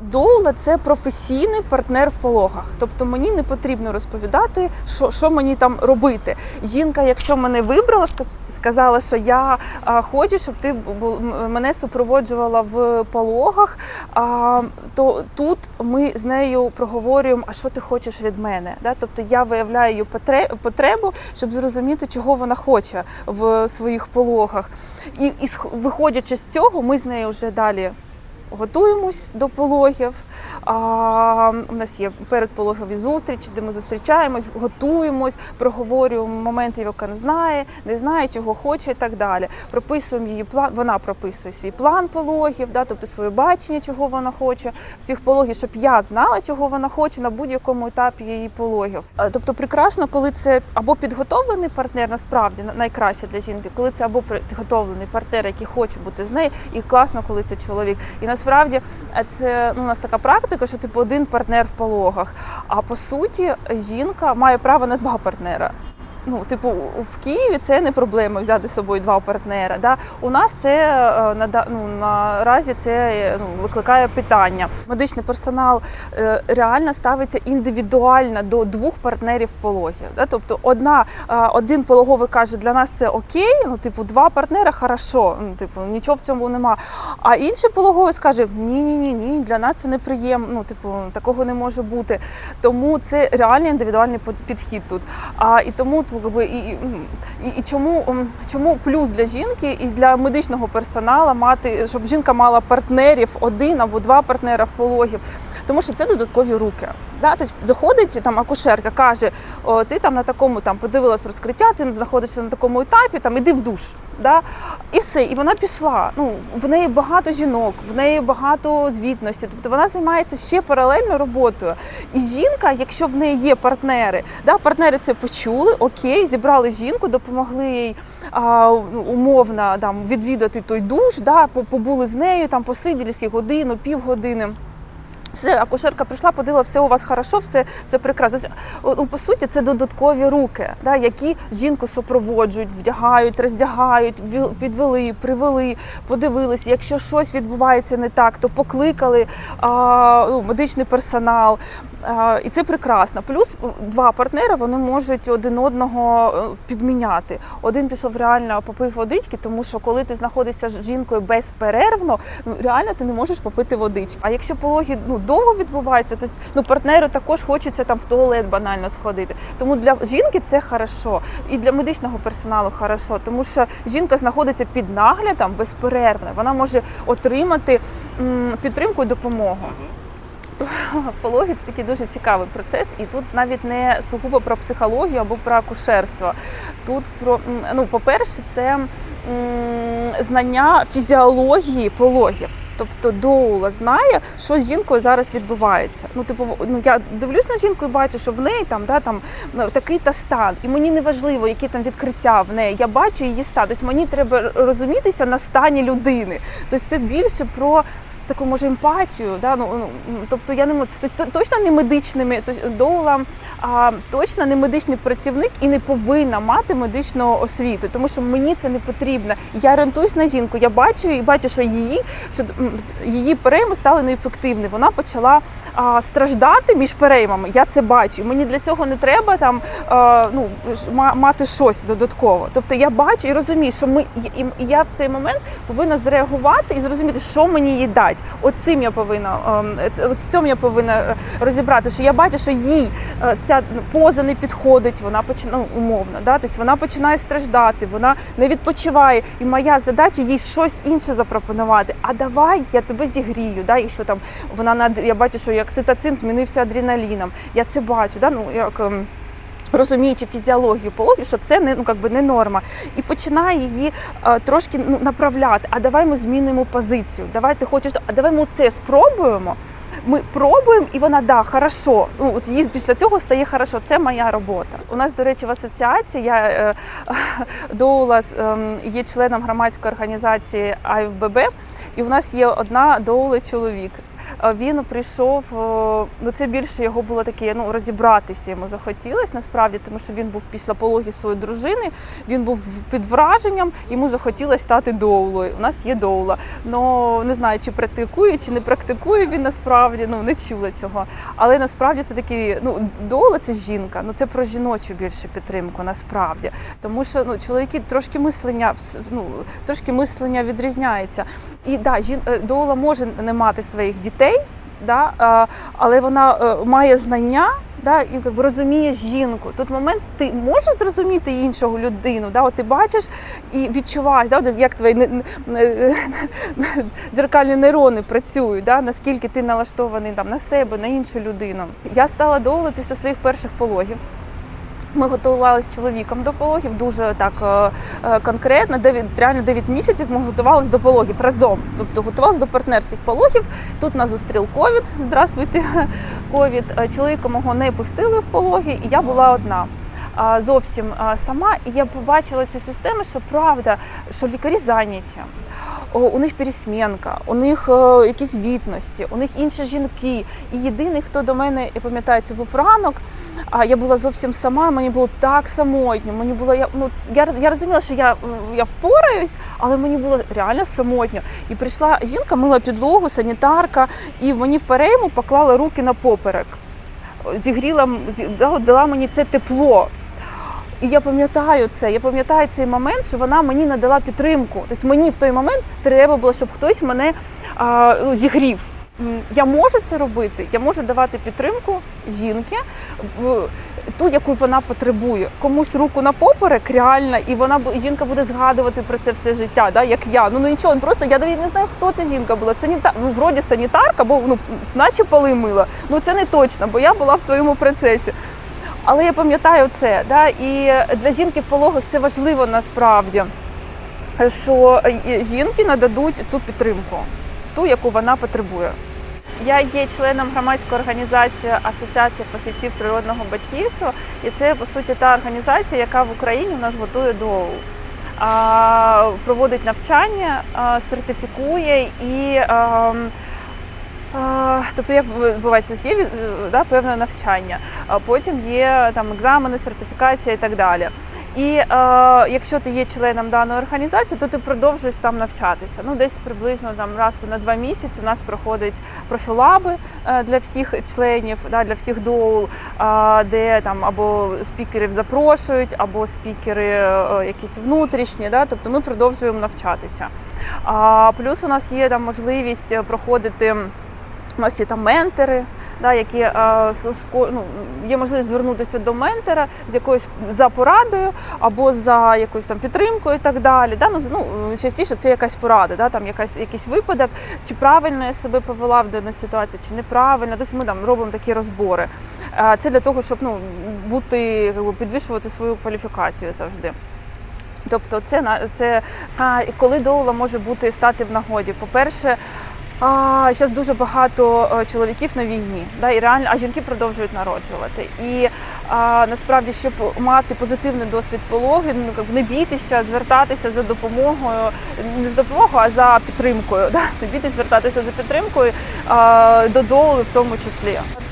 Доула це професійний партнер в пологах. Тобто мені не потрібно розповідати, що, що мені там робити. Жінка, якщо мене вибрала, сказала, що я хочу, щоб ти мене супроводжувала в пологах, то тут ми з нею проговорюємо, а що ти хочеш від мене. Да? Тобто я виявляю її потре- потребу, щоб зрозуміти, чого вона хоче в своїх пологах. І, і виходячи з цього, ми з нею вже далі готуємось до пологів. А, у нас є передпологові зустрічі, де ми зустрічаємось, готуємось, проговорюємо моменти, яка не знає, не знає, чого хоче і так далі. Прописуємо її план. Вона прописує свій план пологів, да, тобто своє бачення, чого вона хоче в цих пологів, щоб я знала, чого вона хоче на будь-якому етапі її пологів. Тобто, прекрасно, коли це або підготовлений партнер, насправді найкраще для жінки, коли це або підготовлений партнер, який хоче бути з нею, і класно, коли це чоловік. І насправді е, це ну, у нас така практика, що типу один партнер в пологах. А по суті, жінка має право на два партнера. Ну, типу, в Києві це не проблема взяти з собою два партнера. Да? У нас це е, ну, наразі це е, ну, викликає питання. Медичний персонал е, реально ставиться індивідуально до двох партнерів пологів. Да? Тобто, одна, один пологовий каже, для нас це окей, ну, типу, два партнера хорошо, ну, типу, нічого в цьому нема. А інший пологовий скаже: ні, ні, ні, ні, для нас це неприємно. Ну, типу, такого не може бути. Тому це реально індивідуальний підхід тут. А і тому якби, і, і, і, і чому, чому плюс для жінки і для медичного персоналу мати, щоб жінка мала партнерів один або два партнера в пологів. Тому що це додаткові руки. Да? Тобто заходить там акушерка, каже: О, ти там на такому там подивилась розкриття, ти знаходишся на такому етапі, там іди в душ. Да? І все, і вона пішла. Ну, в неї багато жінок, в неї багато звітності. Тобто вона займається ще паралельно роботою. І жінка, якщо в неї є партнери, да, партнери це почули, окей, зібрали жінку, допомогли їй а, умовно там, відвідати той душ, да, побули з нею, там посиділи годину, півгодини. Все, акушерка прийшла, подивила, все у вас хорошо, все, все прекрасно. Ну, по суті, це додаткові руки, да, які жінку супроводжують, вдягають, роздягають, підвели, привели, подивилися. Якщо щось відбувається не так, то покликали а, ну, медичний персонал. І це прекрасно. Плюс два партнери вони можуть один одного е, підміняти. Один пішов реально попив водички, тому що коли ти знаходишся з жінкою безперервно, ну реально ти не можеш попити водички. А якщо пологи ну довго відбуваються, то ну партнеру також хочеться там в туалет банально сходити. Тому для жінки це хорошо, і для медичного персоналу хорошо, тому що жінка знаходиться під наглядом безперервно. Вона може отримати м, підтримку і допомогу. Це пологи це такий дуже цікавий процес, і тут навіть не сугубо про психологію або про акушерство. Тут про ну, по-перше, це знання фізіології пологів. Тобто доула знає, що з жінкою зараз відбувається. Ну, типу, ну я дивлюсь на жінку і бачу, що в неї там да, там такий та стан, і мені не важливо, які там відкриття в неї. Я бачу її стан. Тобто мені треба розумітися на стані людини. Тобто це більше про. Таку може емпатію, да ну ну, тобто я не можу, тобто точно не медичними, тобто доула а, точно не медичний працівник і не повинна мати медичну освіту, тому що мені це не потрібно. Я орієнтуюсь на жінку, я бачу і бачу, що її що її перейми стали неефективні. Вона почала а, страждати між переймами. Я це бачу. Мені для цього не треба там а, ну мати щось додатково. Тобто я бачу і розумію, що ми і я в цей момент повинна зреагувати і зрозуміти, що мені їй дати. От цим я повинна ем, в цьому я повинна е, розібрати, що я бачу, що їй е, ця поза не підходить, вона починає ну, умовно, да? тобто вона починає страждати, вона не відпочиває. І моя задача їй щось інше запропонувати. А давай я тебе зігрію. Да? Якщо там вона на я бачу, що як цитацин змінився адреналіном. Я це бачу. Да? Ну, як, ем, Розуміючи фізіологію пологів, що це не ну якби не норма, і починає її е, трошки ну, направляти. А давай ми змінимо позицію. Давай ти хочеш, а давай ми це спробуємо. Ми пробуємо, і вона да, хорошо. Ну от їй після цього стає хорошо. Це моя робота. У нас, до речі, в асоціації я е, доула е, є членом громадської організації АФББ, і у нас є одна доула чоловік. Е, він прийшов. е, Ну це більше його було таке, ну розібратися йому захотілось насправді, тому що він був після пологів своєї дружини. Він був під враженням, йому захотілося стати доулою. У нас є доула. Ну не знаю, чи практикує, чи не практикує він насправді. Ну не чула цього. Але насправді це такий, ну доула це жінка. Ну це про жіночу більше підтримку, насправді. Тому що ну чоловіки трошки мислення ну, трошки мислення відрізняється. І да, жін е, доула може не мати своїх дітей, да, а, але вона е, має знання. Да, і якби розуміє жінку. Тут момент ти можеш зрозуміти іншого людину. Да, от ти бачиш і відчуваєш, да, от як твої дзеркальні нейрони працюють, да, наскільки ти налаштований там на себе, на іншу людину. Я стала доулою після своїх перших пологів. Ми готувалися чоловіком до пологів дуже так е, е, конкретно. 9, реально 9 місяців ми готувалися до пологів разом. Тобто готувалися до партнерських пологів. Тут нас зустрів ковід. Здравствуйте, ковід. Е, Чоловіка мого не пустили в пологи, і я була одна. Зовсім сама, і я побачила цю систему, що правда, що лікарі зайняті. У них пересмінка, у них якісь відності, у них інші жінки. І єдиний, хто до мене, я пам'ятаю, це був ранок. А я була зовсім сама, мені було так самотньо. Мені було я ну я я розуміла, що я, я впораюсь, але мені було реально самотньо. І прийшла жінка, мила підлогу, санітарка, і мені в перейму поклала руки на поперек. Зігріла дала мені це тепло. І я пам'ятаю це. Я пам'ятаю цей момент, що вона мені надала підтримку. Тобто мені в той момент треба було, щоб хтось мене а, ну, зігрів. Я можу це робити, я можу давати підтримку жінки, ту, яку вона потребує. Комусь руку на поперек реально, і вона жінка буде згадувати про це все життя, да, як я. Ну, ну нічого, просто я навіть не знаю, хто ця жінка була. Саніта... Ну, вроді санітарка, бо ну, наче поли мила. Ну це не точно, бо я була в своєму процесі. Але я пам'ятаю це, да, і для жінки в пологах це важливо насправді, що е, жінки нададуть цю підтримку, ту, яку вона потребує. Я є членом громадської організації Асоціація фахівців природного батьківства, і це по суті та організація, яка в Україні нас готує. А, проводить навчання, сертифікує і Тобто, як відбувається, є е, да, певне навчання, потім є там екзамени, сертифікація і так далі. І е, якщо ти є членом даної організації, то ти продовжуєш там навчатися. Ну, десь приблизно там раз на два місяці у нас проходять профілаби е, для всіх членів, да, для всіх доул, е, де там або спікерів запрошують, або спікери е, якісь внутрішні. Да, тобто ми продовжуємо навчатися. А, плюс у нас є там можливість проходити. У нас є там ментори, да, які е, ну, є можливість звернутися до ментора з якоюсь за порадою або за якоюсь там підтримкою і так далі. Да? Ну, ну, частіше це якась порада, да? там якась, якийсь випадок, чи правильно я себе повела в даній ситуації, чи неправильно. Тобто ми там робимо такі розбори. Е, Це для того, щоб ну, бути, підвищувати свою кваліфікацію завжди. Тобто, це це коли доула може бути стати в нагоді. По-перше, а, зараз дуже багато е, чоловіків на війні, да, і реально, а жінки продовжують народжувати. І а, насправді, щоб мати позитивний досвід пологи, ну не бійтеся, звертатися за допомогою, не за допомогою, а за підтримкою. Да? Не бійтеся звертатися за підтримкою а, до доули в тому числі.